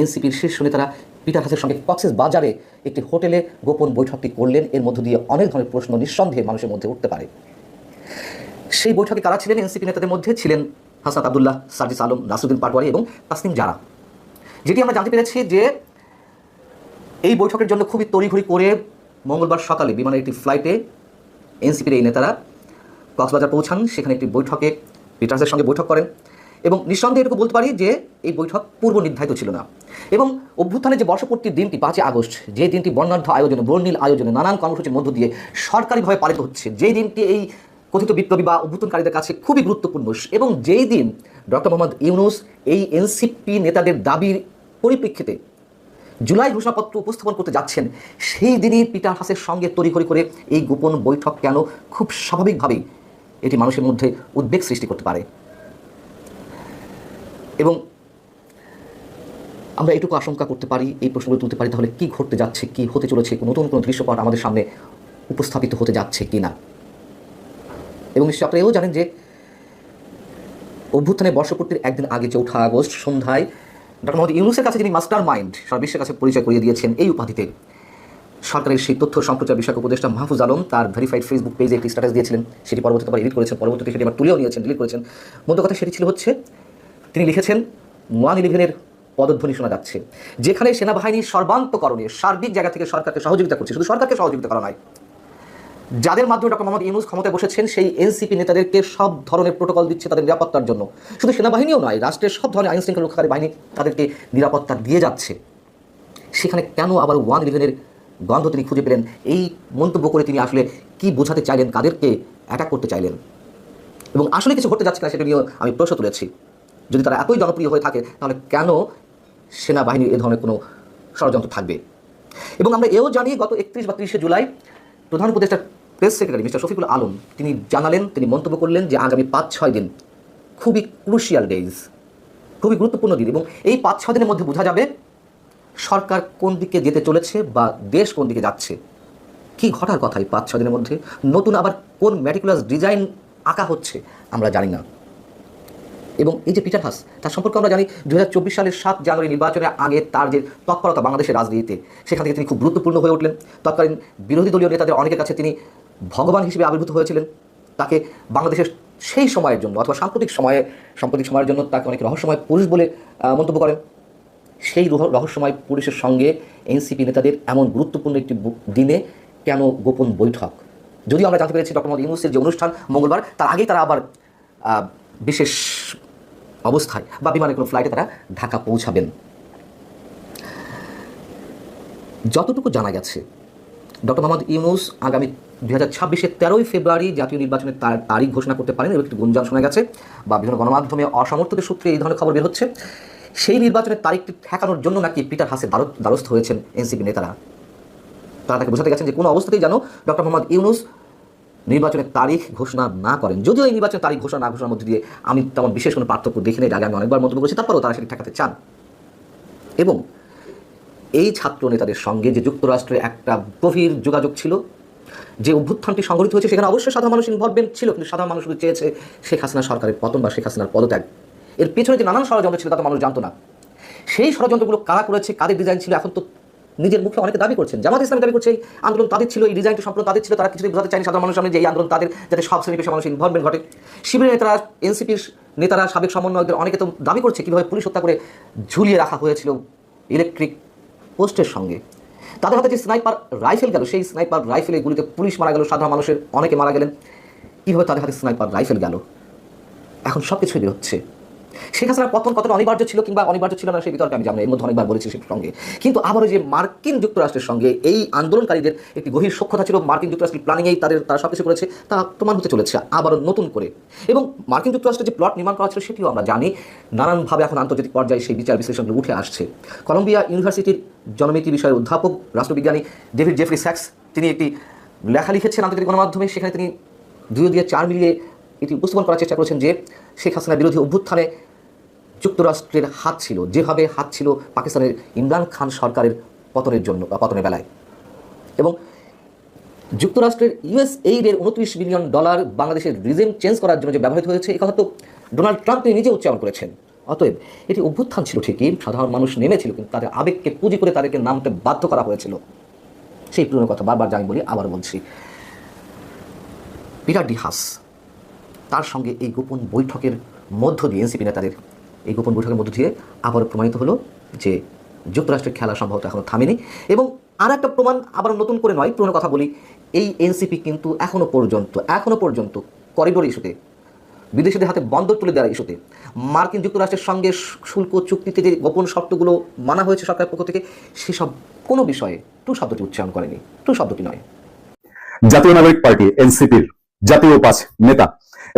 এনসিপির শীর্ষ নেতারা পিটার হাসের সঙ্গে কক্সেস বাজারে একটি হোটেলে গোপন বৈঠকটি করলেন। এর মধ্য দিয়ে অনেক ধরনের প্রশ্ন নিঃসন্দেহে মানুষের মধ্যে উঠতে পারে। সেই বৈঠকে কারা ছিলেন? এনসিপি নেতাদের মধ্যে ছিলেন হাসান আবদুল্লাহ, সার্জিস আলম নাসুদ্দিন পাটওয়ারি এবং তাসনিম জারা। যেটি আমরা জানতে পেরেছি যে এই বৈঠকের জন্য খুবই তড়িঘড়ি করে মঙ্গলবার সকালে বিমানের একটি ফ্লাইটে এনসিপির এই নেতারা কক্সবাজার পৌঁছান। সেখানে একটি বৈঠকে পিটার্সের সঙ্গে বৈঠক করেন। এবং নিঃসন্দেহে এটুকু বলতে পারি যে এই বৈঠক পূর্ব নির্ধারিত ছিল না। এবং অভ্যুত্থানের যে বর্ষপূর্তির দিনটি পাঁচই আগস্ট, যে দিনটি বর্ণাঢ্য আয়োজনে, বর্ণিল আয়োজনে, নানান কর্মসূচির মধ্য দিয়ে সরকারিভাবে পালিত হচ্ছে, যেই দিনটি এই কথিত বিপ্লবী বা অভ্যুত্থানকারীদের কাছে খুবই গুরুত্বপূর্ণ। এবং যেই দিন ডক্টর মোহাম্মদ ইউনুস এই এনসিপি নেতাদের দাবির পরিপ্রেক্ষিতে জুলাই ঘোষণাপত্র উপস্থাপন করতে যাচ্ছেন, সেই দিনই পিটার হাসের সঙ্গে তড়িঘড়ি করে এই গোপন বৈঠক কেন খুব স্বাভাবিকভাবেই এটি মানুষের মধ্যে উদ্বেগ সৃষ্টি করতে পারে। এবং আমরা এটুকু আশঙ্কা করতে পারি, এই প্রশ্নগুলো তুলতে পারি, তাহলে কী ঘটতে যাচ্ছে, কী হতে চলেছে নতুন কোনো দৃশ্যপট আমাদের সামনে উপস্থাপিত হতে যাচ্ছে কি না? এবং নিশ্চয়ই আপনারা এও জানেন যে অভ্যুত্থানের বর্ষপূর্তির একদিন আগে চৌঠা আগস্ট সন্ধ্যায় ডক্টর মোহাম্মদ ইউনুসের কাছে যিনি মাস্টার মাইন্ড, সারা বিশ্বের কাছে পরিচয় করিয়ে দিয়েছেন এই উপাধিতে, সরকারের সেই তথ্য সম্প্রচার বিষয়ক উপদেষ্টা মাহফুজ আলম তার ভেরিফাইড ফেসবুক পেজে একটি স্ট্যাটাস দিয়েছিলেন, সেটি পরবর্তীতে এডিট করেছেন, পরবর্তীতে সেটি আবার তুলেও নিয়েছেন, ডিলিট করেছেন। মধ্য কথা সেটি ছিল হচ্ছে তিনি লিখেছেন ওয়ান ইলেভেনের পদধ্বনি শোনা যাচ্ছে, যেখানে সেনাবাহিনী সর্বান্তকরণে সার্বিক জায়গা থেকে সরকারকে সহযোগিতা করছে। শুধু সরকারকে সহযোগিতা করা নয়, যাদের মাধ্যমে ডক্টর মোহাম্মদ ইউনুস ক্ষমতায় বসেছেন, সেই এনসিপি নেতাদেরকে সব ধরনের প্রোটোকল দিচ্ছে তাদের নিরাপত্তার জন্য। শুধু সেনাবাহিনীও নয়, রাষ্ট্রের সব ধরনের আইন শৃঙ্খলা রক্ষাকারী বাহিনী তাদেরকে নিরাপত্তা দিয়ে যাচ্ছে। সেখানে কেন আবার ওয়ান ইলেভেনের গন্ধ তিনি খুঁজে পেলেন? এই মন্তব্য করে তিনি আসলে কি বোঝাতে চাইলেন, কাদেরকে অ্যাটাক করতে চাইলেন? এবং আসলে কিছু ঘটতে যাচ্ছে না সেটা নিয়েও আমি প্রশ্ন তুলেছি। যদি তারা এতই জনপ্রিয় হয়ে থাকে, তাহলে কেন সেনাবাহিনীর এ ধরনের কোনো ষড়যন্ত্র থাকবে? এবং আমরা এও জানি গত একত্রিশ বা তিরিশে জুলাই প্রধান উপদেষ্টার press secretary mister Shafiqul Alam, তিনি জানালেন, তিনি মন্তব্য করলেন যে আগামী পাঁচ, ছয় দিন খুবই ক্রুশিয়াল ডেইজ খুবই গুরুত্বপূর্ণ দিন এবং এই পাঁচ, ছয় দিনের মধ্যে বোঝা যাবে সরকার কোন দিকে যেতে চলেছে বা দেশ কোন দিকে যাচ্ছে। কি ঘটার কথা এই পাঁচ, ছয় দিনের মধ্যে? নতুন আবার কোন ম্যাটিকুলাস ডিজাইন আঁকা হচ্ছে আমরা জানি না। এবং এই যে পিটার হাস তার সম্পর্কে আমরা জানি দু হাজার চব্বিশ সালের সাত জানুয়ারি নির্বাচনের আগে তার যে তৎপরতা বাংলাদেশের রাজনীতিতে, সেখান থেকে তিনি খুব গুরুত্বপূর্ণ হয়ে উঠলেন। তৎকালীন বিরোধী দলীয় নেতাদের অনেকের কাছে তিনি ভগবান হিসেবে আবির্ভূত হয়েছিলেন। তাকে বাংলাদেশের সেই সময়ের জন্য অথবা সাম্প্রতিক সময়ে, সাম্প্রতিক সময়ের জন্য তাকে অনেক রহস্যময় পুরুষ বলে মন্তব্য করেন। সেই রহস্যময় পুরুষের সঙ্গে এনসিপি নেতাদের এমন গুরুত্বপূর্ণ একটি দিনে কেন গোপন বৈঠক? যদিও আমরা জানতে পেরেছি ডক্টর মোহাম্মদ ইউনুসের যে অনুষ্ঠান মঙ্গলবার, তার আগেই তারা আবার বিশেষ অবস্থায় বা বিমানে কোনো ফ্লাইটে তারা ঢাকা পৌঁছাবেন। যতটুকু জানা গেছে, ডক্টর মোহাম্মদ ইউনুস আগামী দুই হাজার ছাব্বিশের তেরোই ফেব্রুয়ারি জাতীয় নির্বাচনের তার তারিখ ঘোষণা করতে পারেন এবং একটি গুঞ্জন শোনা গেছে বা বিভিন্ন গণমাধ্যমে অসমর্থকের সূত্রে এই ধরনের খবর বের হচ্ছে। সেই নির্বাচনের তারিখটি ঠেকানোর জন্য নাকি পিটার হাসে দ্বারস্থ হয়েছেন এনসিপি নেতারা? তারা তাকে বোঝাতে গেছেন যে কোনো অবস্থাতেই যেন ডক্টর মোহাম্মদ ইউনুস নির্বাচনের তারিখ ঘোষণা না করেন। যদিও এই নির্বাচনের তারিখ ঘোষণা না ঘোষণার মধ্যে দিয়ে আমি তেমন বিশেষ কোনো পার্থক্য দেখি এর আগে আমি অনেকবার মন্তব্য করেছি, তারপরেও তারা সেটি ঠেকাতে চান। এবং এই ছাত্র নেতাদের সঙ্গে যে যুক্তরাষ্ট্রে একটা গভীর যোগাযোগ ছিল, যে অভ্যুত্থানটি সংঘটিত হয়েছে, সেখানে অবশ্যই সাধারণ মানুষ ইনভলভমেন্ট ছিল, কিন্তু সাধারণ মানুষ চেয়েছে শেখ হাসিনা সরকারের পতন বা শেখ হাসিনার পদত্যাগ। এর পেছনে যে নানান ষড়যন্ত্র ছিল তা তো মানুষ জানতো না। সেই ষড়যন্ত্রগুলো কারা করেছে, কাদের ডিজাইন ছিল, এখন তো নিজের মুখে অনেকে দাবি করছেন। জামাত ইসলাম দাবি করছে, এই আন্দোলন তাদের ছিল, এই ডিজাইনটি সম্পূর্ণ তাদের ছিল, তারা কিছুই বোঝাতে চায়নি সাধারণ মানুষের সামনে যে এই আন্দোলন তাদের যাতে সব শ্রেণি পেশা মানুষের ইনভলভমেন্ট ঘটে। শিবিরের নেতারা, এনসিপির নেতারা, সাবেক সমন্বয়কদের অনেকে তো দাবি করছে কীভাবে পুলিশ হত্যা করে ঝুলিয়ে রাখা হয়েছিল ইলেকট্রিক পোস্টের সঙ্গে। তাদের হাতে যে স্নাইপার রাইফেল গেল, সেই স্নাইপার রাইফেলের গুলিতে পুলিশ মারা গেল, সাধারণ মানুষের অনেকে মারা গেলেন। কীভাবে তাদের হাতে স্নাইপার রাইফেল গেল? এখন সব কিছুই বেরোচ্ছে। শেখ হাসিনার পতন কতটা অনিবার্য ছিল কিংবা অনিবার্য ছিল না সেই বিতর্কে আমি জানি এর মধ্যে অনেকবার বলেছি সেটার সঙ্গে। কিন্তু আবারও যে মার্কিন যুক্তরাষ্ট্রের সঙ্গে এই আন্দোলনকারীদের একটি গভীর সক্ষতা ছিল। মার্কিন যুক্তরাষ্ট্রের প্ল্যানিংয়েই তাদের, তারা সব কিছু করেছে তা প্রমাণ হতে চলেছে আবারও নতুন করে। এবং মার্কিন যুক্তরাষ্ট্রের যে প্লট নির্মাণ করা ছিল, সেটিও আমরা জানি। নানানভাবে এখন আন্তর্জাতিক পর্যায়ে সেই বিচার বিশ্লেষণগুলো উঠে আসছে। কলম্বিয়া ইউনিভার্সিটির জনমিতি বিষয়ের অধ্যাপক, রাষ্ট্রবিজ্ঞানী ডেভিড জেফরি স্যাক্স, তিনি একটি লেখা লিখেছেন আন্তর্জাতিক গণমাধ্যমে। সেখানে তিনি দুই দিয়ে চার মিলিয়ে এটি উপস্থাপন করার চেষ্টা করেছেন যে শেখ হাসিনা বিরোধী অভ্যুত্থানে যুক্তরাষ্ট্রের হাত ছিল, যেভাবে হাত ছিল পাকিস্তানের ইমরান খান সরকারের পতনের জন্য পতনের বেলায়। এবং যুক্তরাষ্ট্রের ইউএস এইডের উনত্রিশ মিলিয়ন ডলার বাংলাদেশের রিজিম চেঞ্জ করার জন্য যে ব্যবহৃত হয়েছে, এই কথা তো ডোনাল্ড ট্রাম্প তিনি নিজে উচ্চারণ করেছেন। অতএব এটি অভ্যুত্থান ছিল ঠিকই, সাধারণ মানুষ নেমেছিল, কিন্তু তাদের আবেগকে পুঁজি করে তাদেরকে নামতে বাধ্য করা হয়েছিল। সেই পুরনো কথা বারবার আমি বলি, আবার বলছি। পিটার ডিহাস তার সঙ্গে এই গোপন বৈঠকের মধ্য দিয়ে এনসিপি নেতাদের এই গোপন বৈঠকের মধ্য দিয়ে আবারও প্রমাণিত হলো যে যুক্তরাষ্ট্রের খেলা সম্ভবত এখনও থামেনি এবং আর একটা প্রমাণ আবার নতুন করে নয়, পুরনো কথা বলি, এই এনসিপি কিন্তু এখনও পর্যন্ত এখনও পর্যন্ত করিডোর ইস্যুতে বিদেশিদের হাতে বন্দর তুলে দেওয়ার ইস্যুতে মার্কিন যুক্তরাষ্ট্রের সঙ্গে শুল্ক চুক্তিতে যে গোপন শর্তগুলো মানা হয়েছে সরকারের পক্ষ থেকে, সেসব কোনো বিষয়ে টু শব্দটি উচ্চারণ করেনি, টু শব্দটি নয়। জাতীয় নাগরিক পার্টি এনসিপির জাতীয় পাঁচ নেতা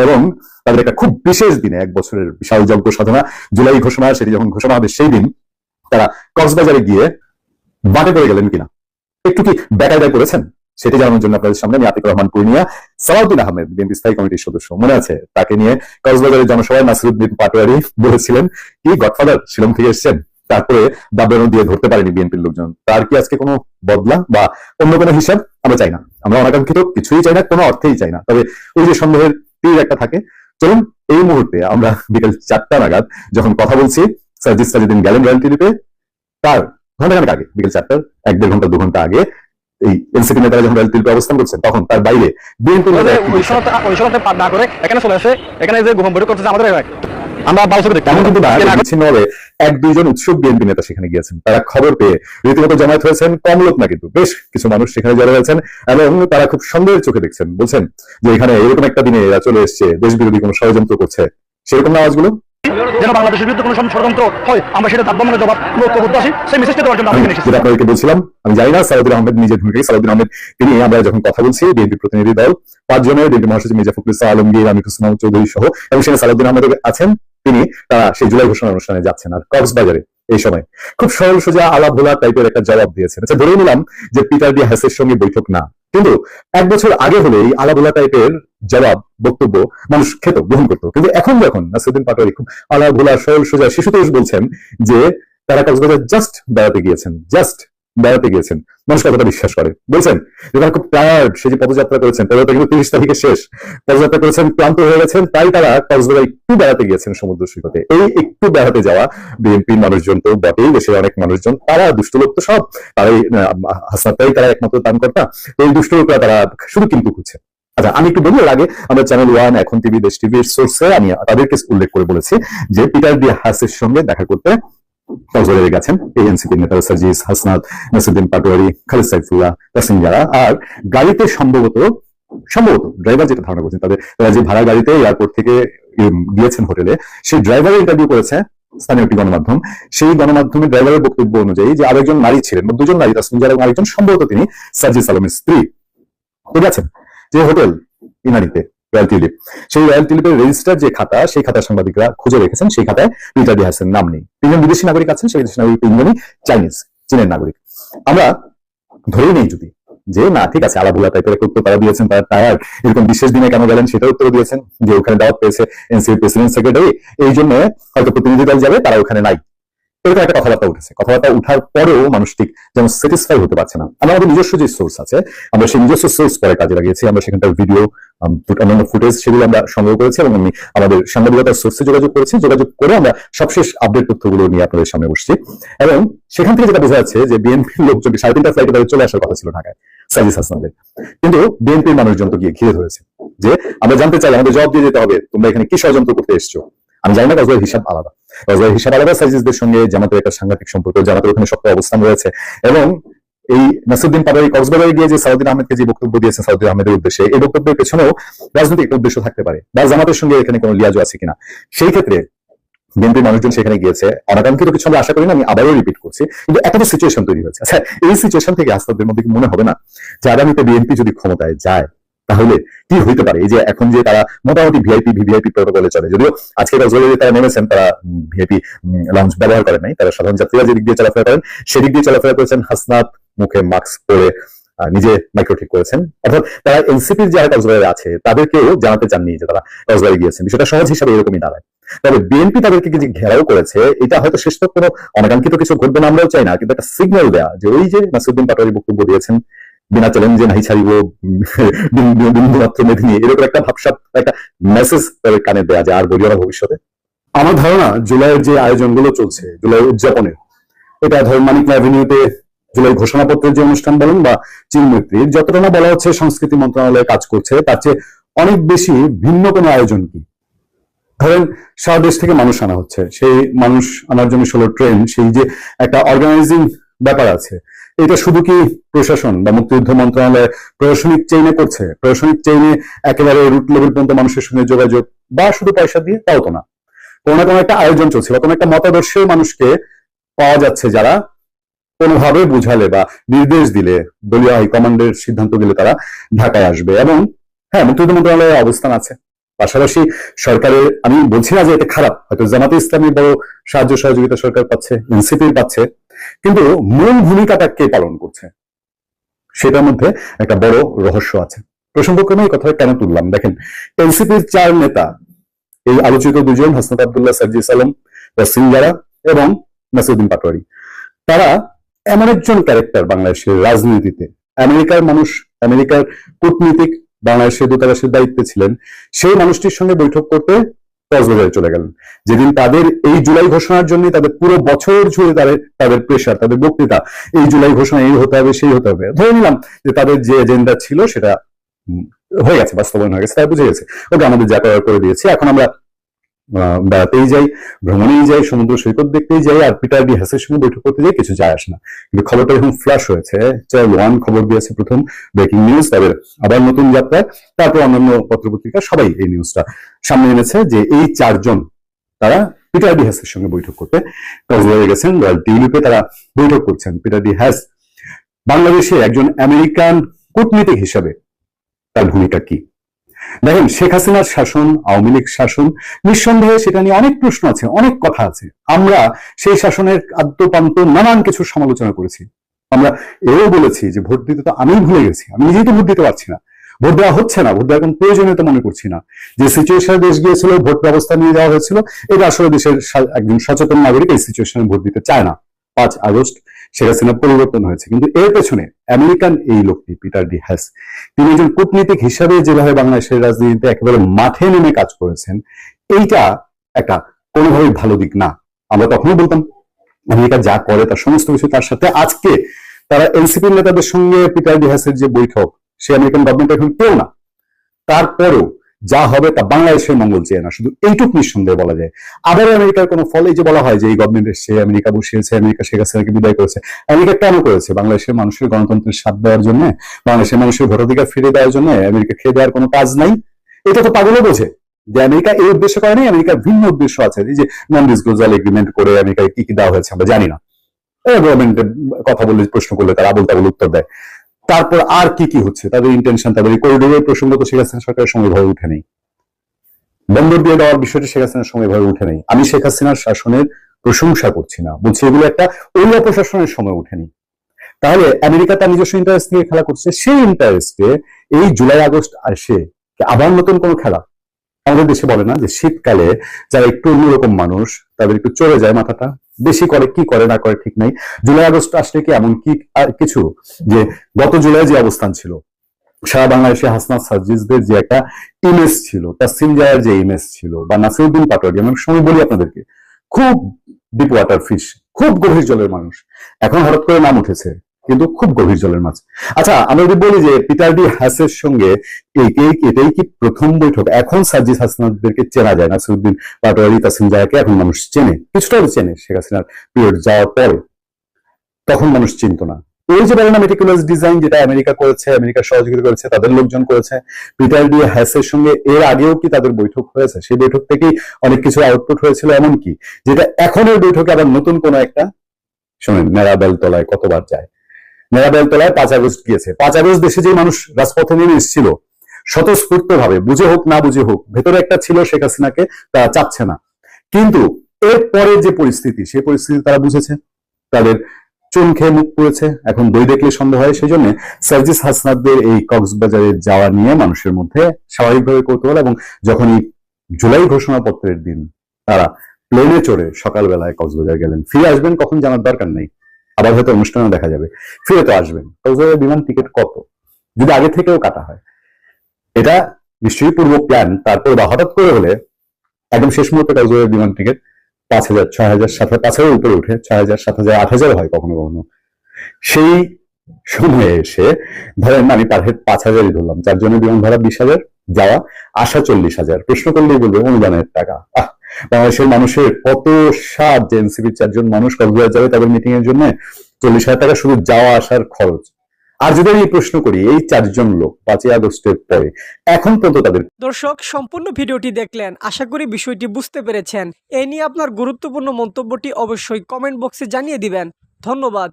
এবং তাদের একটা খুব বিশেষ দিনে, এক বছরের বিশাল যজ্ঞ সাধনা, জুলাই ঘোষণা, সেটি যখন ঘোষণা হবে সেই দিন, তারা কক্সবাজারে গিয়ে বাটে পড়ে গেলেন কিনা? একটু কি বেকায়দায় করেছেন সেটি জানানোর জন্য আপনাদের সামনে আমি আতিকুর রহমান পূর্ণিয়া, সালাউদ্দিন আহমেদ, বিএনপি স্থায়ী কমিটির সদস্য। মনে আছে, তাকে নিয়ে কক্সবাজারের জনসভায় নাসিরুদ্দিন পাটোয়ারি বলেছিলেন, কি গডফাদার শিলং থেকে এসেছেন? তারপরে দাবদানো দিয়ে ধরতে পারেনি বিএনপির লোকজন। তার কি আজকে কোনো বদলা বা অন্য কোনো হিসাব? আমরা চাই না। আমরা অনাকাঙ্ক্ষিত, কিছুই চাই না, কোনো অর্থেই চাই না। তবে ওই যে সন্দেহের তীর একটা থাকে। চলুন এই মুহূর্তে আমরা বিকেল চারটা নাগাদ যখন কথা বলছি সার্জিস যেদিন গেলেন রয়্যাল টিভিতে তার ঘণ্টা আগে বিকেল চারটার এক দেড় ঘণ্টা দু ঘণ্টা আগে এই এনসিপি নেতারা যখন রয়্যাল টিভিতে অবস্থান করছেন তখন তার বাইরে বিএনপি না করে এখানে চলে আসে এখানে যে ঘুম বৈঠক করতেছে আমাদের। আমরা ভালো দেখতে এমন কিন্তু বিচ্ছিন্নভাবে এক দুইজন উৎসব বিএনপি নেতা সেখানে গিয়েছেন। তারা খবর পেয়ে রীতিমতো জমায়েত হয়েছেন কম লোক না কিন্তু বেশ কিছু মানুষ সেখানে জড়ো হয়েছেন এবং তারা খুব সন্দেহের চোখে দেখছেন। বলছেন যে এখানে এরকম একটা দিনে এরা চলে এসছে দেশ বিরোধী কোনো ষড়যন্ত্র করছে। সেরকম আওয়াজগুলো? যেন বাংলাদেশের বিরুদ্ধে কোনো ষড়যন্ত্র হয় আমরা সেটা তার মানে জবাব ঐক্যবদ্ধ আছি সেই মেসেজটা দেওয়ার জন্য আমি যেটা আপনাদেরকে বলছিলাম আমি জানি না সালাউদ্দিন আহমেদ নিজের ভূমিকায় সালাউদ্দিন আহমেদ তিনি আমরা যখন কথা বলছি বিএনপি প্রতিনিধি দল পাঁচজনের বিএনপি মহাসচিব মির্জা ফখরুল ইসলাম আলমগীর আমির হোসেন চৌধুরী সহ এবং সেখানে সালাউদ্দিন আহমেদ আছেন। তিনি, তারা সেই জুলাই ঘোষণা অনুষ্ঠানে যাচ্ছেন আর কক্সবাজারে এই সময়। খুব সরল সোজা আলা ভোলা টাইপের একটা জবাব দিয়েছেন। আচ্ছা ধরে নিলাম যে পিটার ডি হ্যাসের সঙ্গে বৈঠক না। কিন্তু এক বছর আগে হলে এই আলাভোলা টাইপের জবাব, বক্তব্য মানুষ খেত, গ্রহণ করতো। কিন্তু এখন যখন নাসিরুদ্দিন পাটোয়ারি খুব আলাভোলা সরল সোজা শিশুতোষ বলছেন যে, তারা কক্সবাজার জাস্ট বেড়াতে গিয়েছেন। জাস্ট বেড়াতে গিয়েছেন। মানুষ কতটা বিশ্বাস করে? বলছেন যে তারা খুব টায়ার্ড সে যে পদযাত্রা করেছেন, পদযাত্রা কিন্তু তিরিশ তারিখে শেষ। পদযাত্রা করেছেন, ক্লান্ত হয়ে গেছেন, তাই তারা কক্সবাজার একটু বেড়াতে গিয়েছেন সমুদ্র সৈকতে। এই একটু বেড়াতে যাওয়া বিএনপির মানুষজন তো বটেই, দেশের অনেক মানুষজন, তারা দুষ্ট লোক তো সব। তারাই হাসনাতাই তারা একমাত্র দানকর্তা। এই দুষ্ট লোকরা তারা শুধু কিন্তু খুঁজছে। আচ্ছা আমি একটু বলি আগে আমরা চ্যানেল ওয়ান এখন টিভি দেশ টিভির সোর্সে আমি তাদেরকে উল্লেখ করে বলেছি যে পিটার ডি হাসের সঙ্গে দেখা করতে কক্সবাজারে গেছেন এই এনসিপি নেতা সাজিস হাসনাত, নাসিরুদ্দিন পাটোয়ারি, খালিদ সাইফুল্লাহ তাসিম যারা আর গাড়িতে সম্ভবত সম্ভবত ড্রাইভার যেটা ধারণা করছেন তাদের তারা যে ভাড়া গাড়িতে এয়ারপোর্ট থেকে গিয়েছেন হোটেলে সেই ড্রাইভারের ইন্টারভিউ করেছে স্থানীয় একটি গণমাধ্যম। সেই গণমাধ্যমে ড্রাইভারের বক্তব্য অনুযায়ী যে আরেকজন নারী ছিলেন, বা দুজন নারী তাসমিন যারা এবং আরেকজন, সম্ভবত তিনি সাজিস আলমের স্ত্রী। ঠিক আছে যে হোটেল ইনারিতে রয়্যাল টিউলিপ সেই রয়্যাল টিউলিপের রেজিস্টার যে খাতা, সেই খাতা সাংবাদিকরা খুঁজে রেখেছেন, সেই খাতায় পিটার ডি নাম নেই। তিনজন বিদেশি নাগরিক আছেন, সেই বিদেশি নাগরিক তিনজনই চাইনিজ চীনের নাগরিক। আমরা ধরেই নেই যদি যে, না, ঠিক আছে আলাভুলা টাইপের একটা উত্তর তারা দিয়েছেন, তারা টায়ার এরকম বিশেষ দিনে কেন গেলেন সেটা উত্তর দিয়েছেন যে, ওখানে দাওয়াত পেয়েছে এনসিপি প্রেসিডেন্ট সেক্রেটারি এই জন্য হয়তো প্রতিনিধি দল যাবে, তারা ওখানে নাই। এরকম একটা কথাবার্তা উঠেছে। কথাবার্তা উঠার পরেও মানুষ ঠিক যেমন স্যাটিসফাই হতে পারছে না। আমরা আমাদের নিজস্ব যে সোর্স আছে, আমরা সেই নিজস্ব সোর্স পরে কাজে লাগিয়েছি। আমরা সেখানকার ভিডিও অন্যান্য ফুটেজ সেগুলো আমরা সংগ্রহ করেছি এবং আমি আমাদের সাংবাদিকতার সোর্সে যোগাযোগ করেছি। যোগাযোগ করে আমরা সবশেষ আপডেট তথ্যগুলো নিয়ে আপনাদের সামনে বসছি। এবং সেখান থেকে যেটা বোঝা যাচ্ছে যে বিএনপির লোকজন, সাড়ে তিনটা ফ্লাইটে তাদের চলে আসার কথা ছিল ঢাকায় সাজিস হাসনাদের। কিন্তু বিএনপির মানুষজন তো গিয়ে ঘিরে ধরেছে যে, আমরা জানতে চাই, আমাদের জবাব দিয়ে যেতে হবে, তোমরা এখানে কি ষড়যন্ত্র করতে এসছো? আমি জানি না কক্সবাজার হিসাব আলাদা। হিসাব আলাদা সাজিসদের সঙ্গে জামাতের একটা সাংঘাতিক সম্পর্ক, জামাতের ওখানে শক্ত অবস্থান রয়েছে। এবং এই কক্সবাজারে গিয়ে যে সাউদ্দিন আহমেদকে যে বক্তব্য দিয়েছেন সাউদ্দিন আহমেদের উদ্দেশ্যে, এই বক্তব্যের পেছনেও রাজনৈতিক উদ্দেশ্য থাকতে পারে। বা জামাতের সঙ্গে এখানে কোনো লিয়াজও আছে কিনা। সেই ক্ষেত্রে বিএনপির মানুষজন সেখানে গিয়েছে। অনাকাঙ্ক্ষিত কিছু আমরা আশা করি না, আমি আবারও রিপিট করছি। কিন্তু একটা তো সিচুয়েশন তৈরি হয়েছে। আচ্ছা এই সিচুয়েশন থেকে আস্তাদের মধ্যে মনে হবে না? যে আগামীতে বিএনপি যদি ক্ষমতায় যায় তাহলে কি হইতে পারে? এই যে এখন যে তারা মোটামুটি ভিআইপি ভিভিআইপি প্রোটোকলে চলে, যদিও আজকে কক্সবাজারে তারা নেমেছেন, তারা ভিআইপি লঞ্চ ব্যবহার করেন নাই, তারা সাধারণ যাত্রীরা যে দিক দিয়ে চলাফেরা করেন, সেদিক দিয়ে চলাফেরা করেছেন হাসনাত মুখে মাস্ক পরে নিজে মাইক্রো ঠিক করেছেন। অর্থাৎ তারা এনসিপির যারা কক্সবাজারে আছে, তাদেরকেও জানাতে চাননি যে তারা কক্সবাজারে গিয়েছেন। বিষয়টা সহজ হিসাবে এরকমই দাঁড়ায়। তবে বিএনপি তাদেরকে যে ঘেরাও করেছে, এটা হয়তো শেষ তক কোনো অনাকাঙ্ক্ষিত কিছু ঘটবে না, আমরাও চাই না, কিন্তু একটা সিগন্যাল দেয়া যে ওই যে নাসিরুদ্দিন পাটোয়ারি বক্তব্য দিয়েছেন বিনা চ্যালেঞ্জে নাহি ছাড়িব বিন্দু মাত্র মেদিনী এরকম একটা ভাবসাব, একটা মেসেজ তাদের কানে দেয়া যায়, আর বলিও না ভবিষ্যতে। আমার ধারণা, জুলাইয়ের যে আয়োজনগুলো চলছে, জুলাই উদযাপনের এটা ধরুন মানিক অ্যাভিনিউতে জুলাই ঘোষণাপত্রের যে অনুষ্ঠান বলেন বা চীন মৈত্রীর যতটা না বলা হচ্ছে সংস্কৃতি মন্ত্রণালয় কাজ করছে, তার চেয়ে অনেক বেশি ভিন্ন কোনো আয়োজন কি? ধরেন, সারা দেশ থেকে মানুষ আনা হচ্ছে। সেই মানুষ আনার জন্য ষোলো ট্রেন, সেই যে একটা অর্গানাইজিং ব্যাপার আছে এটা শুধু কি প্রশাসন বা মুক্তিযুদ্ধ মন্ত্রণালয় প্রশাসনিক চেইনে করছে? প্রশাসনিক চেইনে একেবারে রুট লেভেল পর্যন্ত মানুষের সঙ্গে যোগাযোগ বা শুধু পয়সা দিয়ে তাও তো না। কোনো না কোনো একটা আয়োজন চলছে বা কোনো একটা মতাদর্শের মানুষকে পাওয়া যাচ্ছে যারা কোনোভাবে বুঝালে বা নির্দেশ দিলে দলীয় হাইকমান্ডের সিদ্ধান্ত দিলে তারা ঢাকায় আসবে এবং হ্যাঁ মুক্তিযুদ্ধ মন্ত্রণালয়ের অবস্থান আছে। পাশাপাশি সরকারের, আমি বলছি না যে এটা খারাপ, হয়তো জামাতে ইসলামী বড় সাহায্য সহযোগিতা সরকার পাচ্ছে এনসিপির পাচ্ছে কিন্তু মূল ভূমিকাটা কে পালন করছে? সেটার মধ্যে একটা বড় রহস্য আছে। প্রসঙ্গক্রমে এই কথাটা কেন তুললাম? দেখেন, এনসিপির চার নেতা, এই আলোচিত দুজন, হাসনাত আবদুল্লাহ সার্জিস আলম ওয়াসিম জারা এবং নাসিউদ্দিন পাটোয়ারি। তারা এমন একজন ক্যারেক্টার বাংলাদেশের রাজনীতিতে। আমেরিকার মানুষ, আমেরিকার কূটনীতিক বাংলাদেশের দূতাবাসের দায়িত্বে ছিলেন। সেই মানুষটির সঙ্গে বৈঠক করতে কক্সবাজারে চলে গেলেন। যেদিন তাদের এই জুলাই ঘোষণার জন্য তাদের পুরো বছর জুড়ে তাদের তাদের প্রেশার তাদের বক্তৃতা, এই জুলাই ঘোষণা এই হতে হবে, সেই হতে হবে। ধরে নিলাম যে তাদের যে এজেন্ডা ছিল সেটা হয়ে গেছে, বাস্তবায়ন হয়ে গেছে, তারা বুঝে গেছে। ওকে, আমাদের যা করে দিয়েছে। এখন আমরা বেড়াতেই যাই, ভ্রমণেই যাই, সমুদ্র সৈকত দেখতেই যাই, আর পিটার ডি হাসের সঙ্গে বৈঠক করতে যাই, কিছু যায় আসে না। কিন্তু খবরটা এখন ফ্ল্যাশ হয়েছে। চ্যানেল ওয়ান খবর দিয়েছে প্রথম ব্রেকিং নিউজ তাদের আবার নতুন যাত্রা তারপর অন্যান্য পত্রপত্রিকা, সবাই এই নিউজটা সামনে এনেছে যে এই চারজন তারা পিটার ডি হাসের সঙ্গে বৈঠক করতে কক্সবাজারে গেছেন। রয়্যাল টিউলিপে তারা বৈঠক করছেন পিটার ডি হ্যাস বাংলাদেশে একজন আমেরিকান কূটনীতিক হিসাবে তার ভূমিকা কি? দেখেন শেখ হাসিনার শাসন, আওয়ামী লীগ শাসন, নিঃসন্দেহে সেটা নিয়ে অনেক প্রশ্ন আছে, অনেক কথা আছে। আমরা সেই শাসনের আদ্যপান্ত নানান কিছু সমালোচনা করেছি। আমরা এও বলেছি যে ভোট দিতে তো আমি ভুলে গেছি, আমি নিজেই তো ভোট দিতে পারছি না। ভোট দেওয়া হচ্ছে না, ভোট দেওয়ার কোনো প্রয়োজনীয়তা মনে করছি না। যে সিচুয়েশনে দেশ গিয়েছিল, ভোট ব্যবস্থা নিয়ে যাওয়া হয়েছিল, এটা আসলে দেশের একজন সচেতন নাগরিক এই সিচুয়েশনে ভোট দিতে চায় না। পাঁচ আগস্ট শেখ হাসিনা পরিবর্তন হয়েছে। কিন্তু এর পেছনে আমেরিকান এই লোকটি, পিটার ডি হ্যাস, তিনি একজন কূটনীতিক হিসাবে যেভাবে বাংলাদেশের রাজনীতিতে একেবারে মাঠে নেমে কাজ করেছেন, এইটা একটা কোনোভাবেই ভালো দিক না। আমরা তখনও বলতাম, আমেরিকা যা করে তার সমস্ত কিছু তার সাথে। আজকে তারা এনসিপি নেতাদের সঙ্গে পিটার ডি হ্যাসের যে বৈঠক, সে আমেরিকান গভর্নমেন্ট এখন কেউ না। তারপরেও যা হবে তা বাংলাদেশের মঙ্গল চেয়ে না, শুধু এইটুক নিঃসন্দেহে বলা যায়। আবার আমেরিকার কোনো ফলে যে বলা হয় যে এই গভর্নমেন্ট এসছে, আমেরিকা বসিয়েছে, আমেরিকা শেখ হাসিনাকে বিদায় করেছে, আমেরিকা কেন করেছে? বাংলাদেশের মানুষের গণতন্ত্রের স্বাদ দেওয়ার জন্য, বাংলাদেশের মানুষের ভোটাধিকার ফিরে দেওয়ার জন্য আমেরিকা খেয়ে দেওয়ার কোনো কাজ নাই? এটা তো পাগলও বোঝে যে আমেরিকা এই উদ্দেশ্য করে নাই, আমেরিকার ভিন্ন উদ্দেশ্য আছে। এই যে নন ডিসক্লোজাল এগ্রিমেন্ট করে আমেরিকায় কি কি দেওয়া হয়েছে আমরা জানি না। গভর্নমেন্টের কথা বলে প্রশ্ন করলে তারা আবল তাবল উত্তর দেয়। তারপর আর কি কি হচ্ছে? তাদের ইন্টেনশন তাদের এই করিডোরের প্রসঙ্গ তো শেখ হাসিনা সরকারের সময় ভয়ে উঠে নেই। বন্দর দিয়ে দেওয়ার বিষয়টি শেখ হাসিনার সময় ভয়ে উঠে নেই। আমি শেখ হাসিনার শাসনের প্রশংসা করছি না। বলছি এগুলো একটা ওই অপশাসনের সময় উঠেনি তাহলে আমেরিকা তার নিজস্ব ইন্টারেস্ট নিয়ে খেলা করছে। সেই ইন্টারেস্টে এই জুলাই, আগস্ট আসে আবার নতুন কোন খেলা? আমাদের দেশে বলে না যে শীতকালে যারা একটু অন্যরকম মানুষ, তাদের একটু চলে যায় মাথাটা। বেশি করে, কি করে, না করে ঠিক নাই। জুলাই আগস্ট আসলে কি এমন কি আর কিছু? যে গত জুলাই যে অবস্থান ছিল, সারা বাংলাদেশে হাসনাত সার্জিসদের যে একটা ইমেজ ছিল, তাসিম জায়ার যে ইমেজ ছিল, বা নাসিরুদ্দিন পাটোয়ারি, আমি সময় বলি আপনাদেরকে, খুব ডিপ ওয়াটার ফিশ খুব গভীর জলের মানুষ। এখন হঠাৎ করে নাম উঠেছে কিন্তু খুব গভীর জলের মাছ আচ্ছা আমরা যদি বলি যে পিটার ডি হ্যাসের সঙ্গে এটাই কি প্রথম বৈঠক? এখন সার্জিস হাসনাদদেরকে চেনা যায়, নাসিরুদ্দিন পাটোয়ারি তাসিম জায়াকে এখন মানুষ চেনে। কিছুটা চেনে শেখ হাসিনার পিরিয়ড যাওয়ার পরে। তখন মানুষ চিনত না। ওই যে বলে না মেটিকুলাস ডিজাইন যেটা আমেরিকা করেছে, আমেরিকা সহযোগিতা করেছে, তাদের লোকজন করেছে পিটার ডি হ্যাসের সঙ্গে এর আগেও কি তাদের বৈঠক হয়েছে? সেই বৈঠক থেকেই অনেক কিছু আউটপুট হয়েছিল এমন কি যেটা এখন ওই বৈঠকে আবার নতুন কোন একটা, শোনেন নেড়াবেল তলায় কতবার যায়। নেড়াবেল তলায় পাঁচ আগস্ট গিয়েছে। পাঁচ আগস্ট দেশে যে মানুষ রাজপথে নেমে এসেছিল স্বতঃস্ফূর্ত ভাবে বুঝে হোক, না বুঝে হোক, ভেতরে একটা ছিল শেখ হাসিনাকে, তারা চাচ্ছে না। কিন্তু এর পরে যে পরিস্থিতি, সেই পরিস্থিতি তারা বুঝেছে। তাদের চুন খেয়ে মুখ পড়েছে। এখন দই দেখলে সন্দেহ হয়, সেই জন্য সার্জিস হাসনাদদের এই কক্সবাজারে যাওয়া নিয়ে মানুষের মধ্যে স্বাভাবিকভাবে কৌতূহল এবং যখন এই জুলাই ঘোষণাপত্রের দিন তারা প্লেনে চড়ে সকালবেলায় কক্সবাজার গেলেন। ফিরে আসবেন কখন জানার দরকার নেই। আবার হয়তো অনুষ্ঠানে দেখা যাবে। ফিরে তো আসবেন। কক্সবাজারের বিমান টিকিট কত? যদি আগে থেকেও কাটা হয়। এটা নিশ্চয়ই পূর্ব প্ল্যান। তারপর বা হঠাৎ করে হলে একদম শেষ মুহূর্তে কক্সবাজার বিমান টিকিট পাঁচ হাজার, ছয় হাজার, সাত হাজার পাঁচ হাজার উপরে উঠে ছয় হাজার, সাত হাজার, আট হাজার হয় কখনো কখনো। সেই সময়ে এসে ধরেন আমি পার হেড পাঁচ হাজারই ধরলাম। যার জন্য বিমান ভাড়া বিশ হাজার, যাওয়া আসা চল্লিশ হাজার। প্রশ্ন করলেই বলবে অনুদানের টাকা। আহ বাংলাদেশের মানুষের কত সাত যে এনসিপির চারজন মানুষ কক্সবাজার যাবে তাদের মিটিং এর জন্য? চল্লিশ হাজার টাকা শুধু যাওয়া আসার খরচ। আর যদি আমি প্রশ্ন করি, এই চারজন লোক পাঁচই আগস্টের পরে, এখন পর্যন্ত তাদের দর্শক, সম্পূর্ণ ভিডিওটি দেখলেন। আশা করি বিষয়টি বুঝতে পেরেছেন। এ নিয়ে আপনার গুরুত্বপূর্ণ মন্তব্যটি অবশ্যই কমেন্ট বক্সে জানিয়ে দিবেন। ধন্যবাদ।